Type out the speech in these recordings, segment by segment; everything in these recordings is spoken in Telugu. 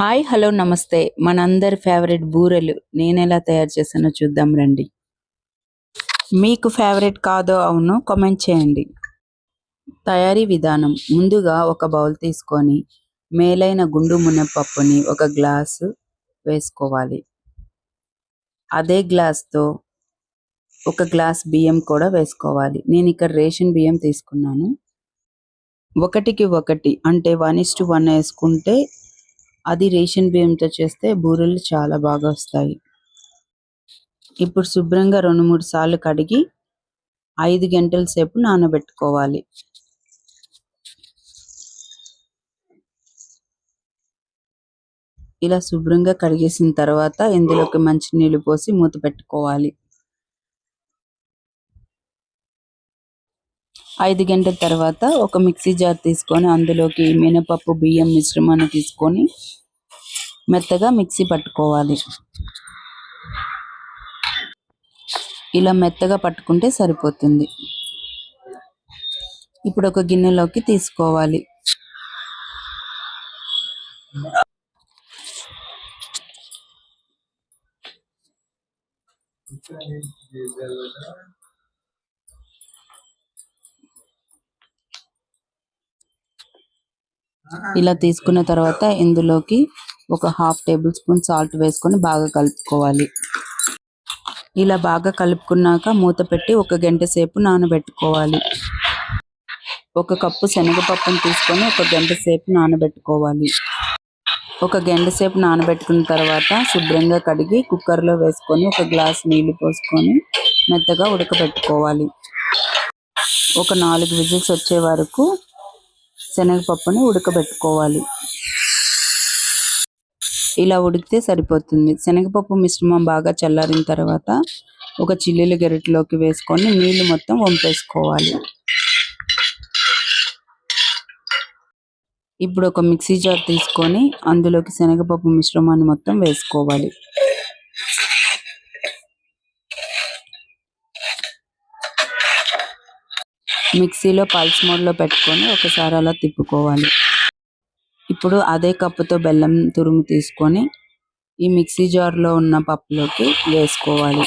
హాయ్ హలో నమస్తే. మనందరి ఫేవరెట్ బూరెలు నేను ఎలా తయారు చేశానో చూద్దాం రండి. మీకు ఫేవరెట్ కాదో అవును కామెంట్ చేయండి. తయారీ విధానం. ముందుగా ఒక బౌల్ తీసుకొని మేలైన గుండు మునపప్పుని ఒక గ్లాసు వేసుకోవాలి. అదే గ్లాస్తో ఒక గ్లాస్ బియ్యం కూడా వేసుకోవాలి. నేను ఇక్కడ రేషన్ బియ్యం తీసుకున్నాను. ఒకటికి ఒకటి అంటే వన్ ఇస్ టు వన్ వేసుకుంటే అది రేషన్ బియ్యంతో చేస్తే బూరెలు చాలా బాగా వస్తాయి. ఇప్పుడు శుభ్రంగా రెండు మూడు సార్లు కడిగి ఐదు గంటల సేపు నానబెట్టుకోవాలి. ఇలా శుభ్రంగా కడిగేసిన తర్వాత ఇందులోకి మంచి నీళ్ళు పోసి మూత పెట్టుకోవాలి. ఐదు గంటల తర్వాత ఒక మిక్సీ జార్ తీసుకొని అందులోకి మినపప్పు బియ్యం మిశ్రమాన్ని తీసుకొని మెత్తగా మిక్సీ పట్టుకోవాలి. ఇలా మెత్తగా పట్టుకుంటే సరిపోతుంది. ఇప్పుడు ఒక గిన్నెలోకి తీసుకోవాలి. ఇలా తీసుకున్న తర్వాత ఇందులోకి ఒక హాఫ్ టేబుల్ స్పూన్ సాల్ట్ వేసుకొని బాగా కలుపుకోవాలి. ఇలా బాగా కలుపుకున్నాక మూత పెట్టి ఒక గంట సేపు నానబెట్టుకోవాలి. ఒక కప్పు శనగపప్పును తీసుకొని ఒక గంట సేపు నానబెట్టుకోవాలి. ఒక గంట సేపు నానబెట్టుకున్న తర్వాత శుభ్రంగా కడిగి కుక్కర్లో వేసుకొని ఒక గ్లాస్ నీళ్ళు పోసుకొని మెత్తగా ఉడకబెట్టుకోవాలి. ఒక నాలుగు విజిల్స్ వచ్చే వరకు శనగపప్పుని ఉడకబెట్టుకోవాలి. ఇలా ఉడికితే సరిపోతుంది. శనగపప్పు మిశ్రమం బాగా చల్లారిన తర్వాత ఒక చిల్లీల గరిటలోకి వేసుకొని నీళ్ళు మొత్తం వంపేసుకోవాలి. ఇప్పుడు ఒక మిక్సీ జార్ తీసుకొని అందులోకి శనగపప్పు మిశ్రమాన్ని మొత్తం వేసుకోవాలి. మిక్సీలో పల్స్ మోడ్లో పెట్టుకొని ఒకసారి అలా తిప్పుకోవాలి. ఇప్పుడు అదే కప్పుతో బెల్లం తురుము తీసుకొని ఈ మిక్సీ జార్లో ఉన్న పప్పులోకి వేసుకోవాలి.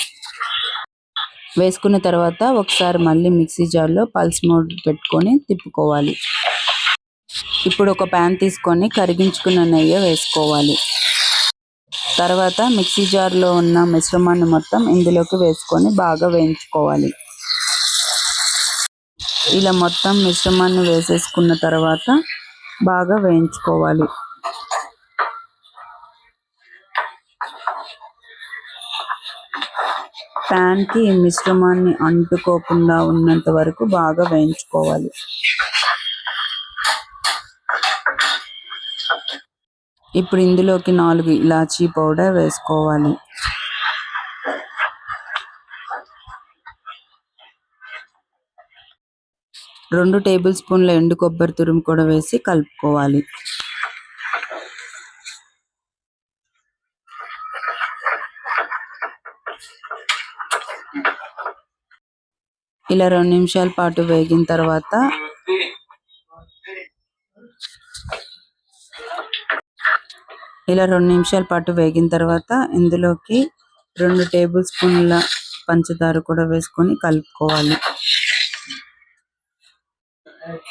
వేసుకున్న తర్వాత ఒకసారి మళ్ళీ మిక్సీ జార్లో పల్స్ మోడ్ పెట్టుకొని తిప్పుకోవాలి. ఇప్పుడు ఒక ప్యాన్ తీసుకొని కరిగించుకున్న నెయ్యి వేసుకోవాలి. తర్వాత మిక్సీ జార్లో ఉన్న మిశ్రమాన్ని మొత్తం ఇందులోకి వేసుకొని బాగా వేయించుకోవాలి. ఇలా మొత్తం మిశ్రమాన్ని వేసేసుకున్న తర్వాత బాగా వేయించుకోవాలి. ప్యాన్కి ఈ మిశ్రమాన్ని అంటుకోకుండా ఉన్నంత వరకు బాగా వేయించుకోవాలి. ఇప్పుడు ఇందులోకి నాలుగు ఇలాచీ పౌడర్ వేసుకోవాలి. రెండు టేబుల్ స్పూన్ల ఎండు కొబ్బరి తురుము కూడా వేసి కలుపుకోవాలి. ఇలా రెండు నిమిషాల పాటు వేగిన తర్వాత ఇలా రెండు నిమిషాల పాటు వేగిన తర్వాత ఇందులోకి రెండు టేబుల్ స్పూన్ల పంచదార కూడా వేసుకొని కలుపుకోవాలి.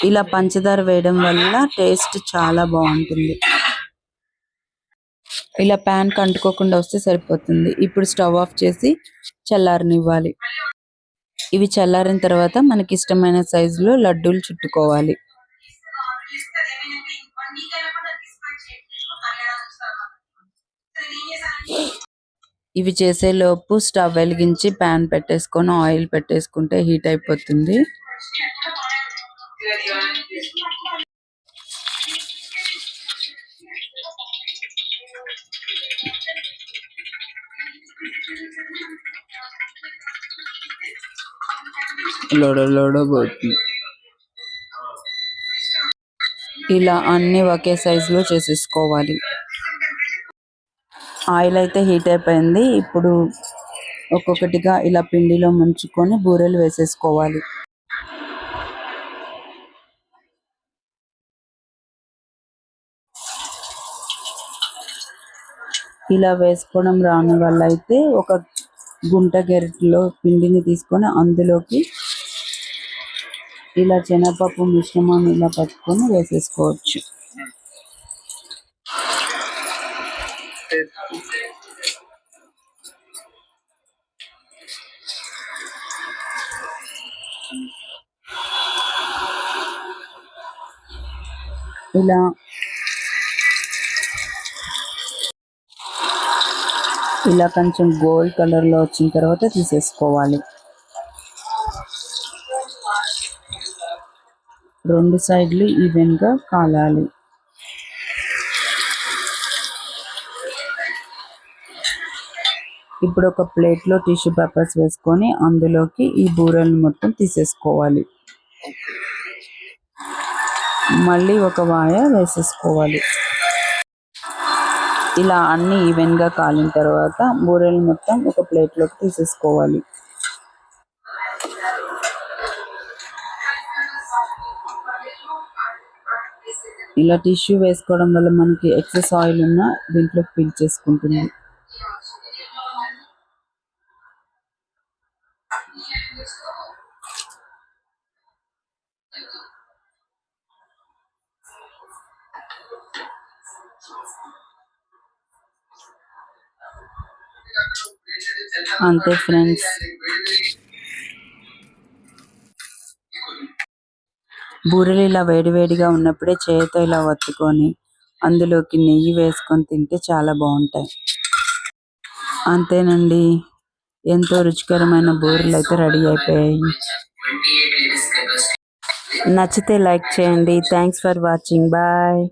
ఇలా పంచదార వేయడం వల్ల టేస్ట్ చాలా బాగుంటుంది. ఇలా ప్యాన్ కంటుకోకుండా వస్తే సరిపోతుంది. ఇప్పుడు స్టవ్ ఆఫ్ చేసి చల్లారనివ్వాలి. ఇవి చల్లారిన తర్వాత మనకి ఇష్టమైన సైజులో లడ్డూలు చుట్టుకోవాలి. ఇవి చేసే లోపు స్టవ్ వెలిగించి ప్యాన్ పెట్టేసుకొని ఆయిల్ పెట్టేసుకుంటే హీట్ అయిపోతుంది. లోడ ఇలా అన్ని ఒకే సైజులో చేసేసుకోవాలి. ఆయిల్ అయితే హీట్ అయిపోయింది. ఇప్పుడు ఒక్కొక్కటిగా ఇలా పిండిలో ముంచుకొని బూరెలు వేసేసుకోవాలి. ఇలా వేసుకోవడం రాని వల్ల అయితే ఒక గుంట గెరటిలో పిండిని తీసుకొని అందులోకి ఇలా శనగపప్పు మిశ్రమాన్ని ఇలా పట్టుకొని వేసేసుకోవచ్చు. ఇలా ఇలా కొంచెం గోల్డ్ కలర్లో వచ్చిన తర్వాత తీసేసుకోవాలి. రెండు సైడ్లు ఈవెన్గా కాలాలి. ఇప్పుడు ఒక ప్లేట్లో టిష్యూ పేపర్స్ వేసుకొని అందులోకి ఈ బూరెలు మొత్తం తీసేసుకోవాలి. మళ్ళీ ఒక వాయ వేసేసుకోవాలి. ఇలా అన్ని ఈవెన్గా కాలిన తర్వాత బూరెలు మొత్తం ఒక ప్లేట్లోకి తీసేసుకోవాలి. ఇలా టిష్యూ వేసుకోవడం వల్ల మనకి ఎక్సెస్ ఆయిల్ ఉన్న దీంట్లో ఫిల్ చేసుకుంటుంది. అంతే ఫ్రెండ్స్. బూరెలు ఇలా వేడివేడిగా ఉన్నప్పుడే చేతితో ఇలా వత్తుకొని అందులోకి నెయ్యి వేసుకొని తింటే చాలా బాగుంటాయి. అంతేనండి. ఎంతో రుచికరమైన బూరెలు అయితే రెడీ అయిపోయాయి. నచ్చితే లైక్ చేయండి. Thanks for watching. బాయ్.